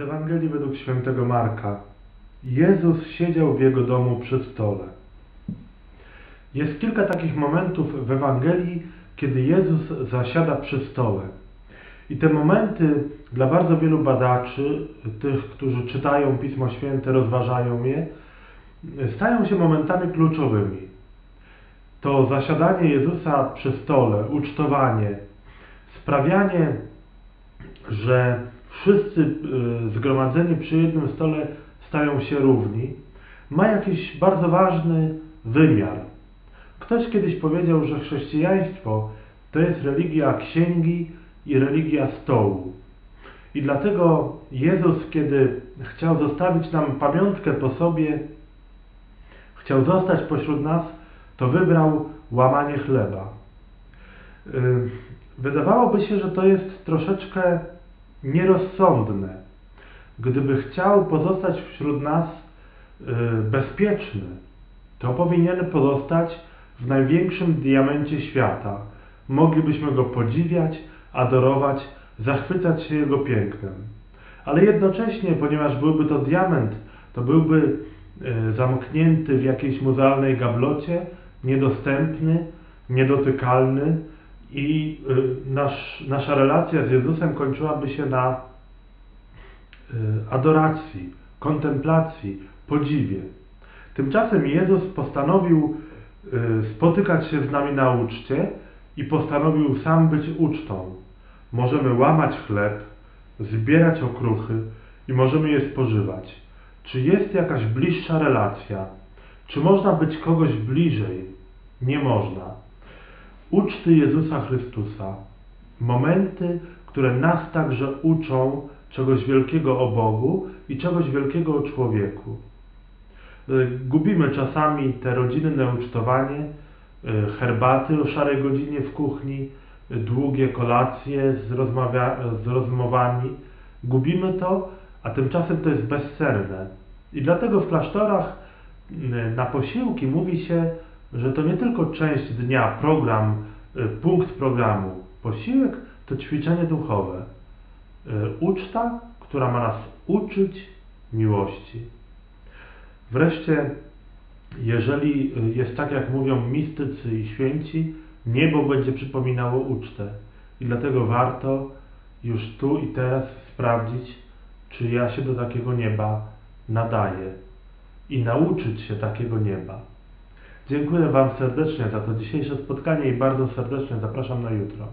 Ewangelii według świętego Marka. Jezus siedział w jego domu przy stole. Jest kilka takich momentów w Ewangelii, kiedy Jezus zasiada przy stole. I te momenty dla bardzo wielu badaczy, tych, którzy czytają Pismo Święte, rozważają je, stają się momentami kluczowymi. To zasiadanie Jezusa przy stole, ucztowanie, sprawianie, że wszyscy y, zgromadzeni przy jednym stole stają się równi, ma jakiś bardzo ważny wymiar. Ktoś kiedyś powiedział, że chrześcijaństwo to jest religia księgi i religia stołu. I dlatego Jezus, kiedy chciał zostawić nam pamiątkę po sobie, chciał zostać pośród nas, to wybrał łamanie chleba. Y, wydawałoby się, że to jest troszeczkę nierozsądne. Gdyby chciał pozostać wśród nas y, bezpieczny, to powinien pozostać w największym diamencie świata. Moglibyśmy go podziwiać, adorować, zachwycać się jego pięknem. Ale jednocześnie, ponieważ byłby to diament, to byłby y, zamknięty w jakiejś muzealnej gablocie, niedostępny, niedotykalny i y, nasz, nasza relacja z Jezusem kończyłaby się na adoracji, kontemplacji, podziwie. Tymczasem Jezus postanowił spotykać się z nami na uczcie i postanowił sam być ucztą. Możemy łamać chleb, zbierać okruchy i możemy je spożywać. Czy jest jakaś bliższa relacja? Czy można być kogoś bliżej? Nie można. Uczty Jezusa Chrystusa, momenty, które nas także uczą czegoś wielkiego o Bogu i czegoś wielkiego o człowieku. Gubimy czasami te rodzinne ucztowanie, herbaty o szarej godzinie w kuchni, długie kolacje z, z rozmowami. Gubimy to, a tymczasem to jest bezcenne. I dlatego w klasztorach na posiłki mówi się, że to nie tylko część dnia, program, punkt programu. Posiłek to ćwiczenie duchowe. Uczta, która ma nas uczyć miłości. Wreszcie, jeżeli jest tak, jak mówią mistycy i święci, niebo będzie przypominało ucztę. I dlatego warto już tu i teraz sprawdzić, czy ja się do takiego nieba nadaję i nauczyć się takiego nieba. Dziękuję Wam serdecznie za to dzisiejsze spotkanie i bardzo serdecznie zapraszam na jutro.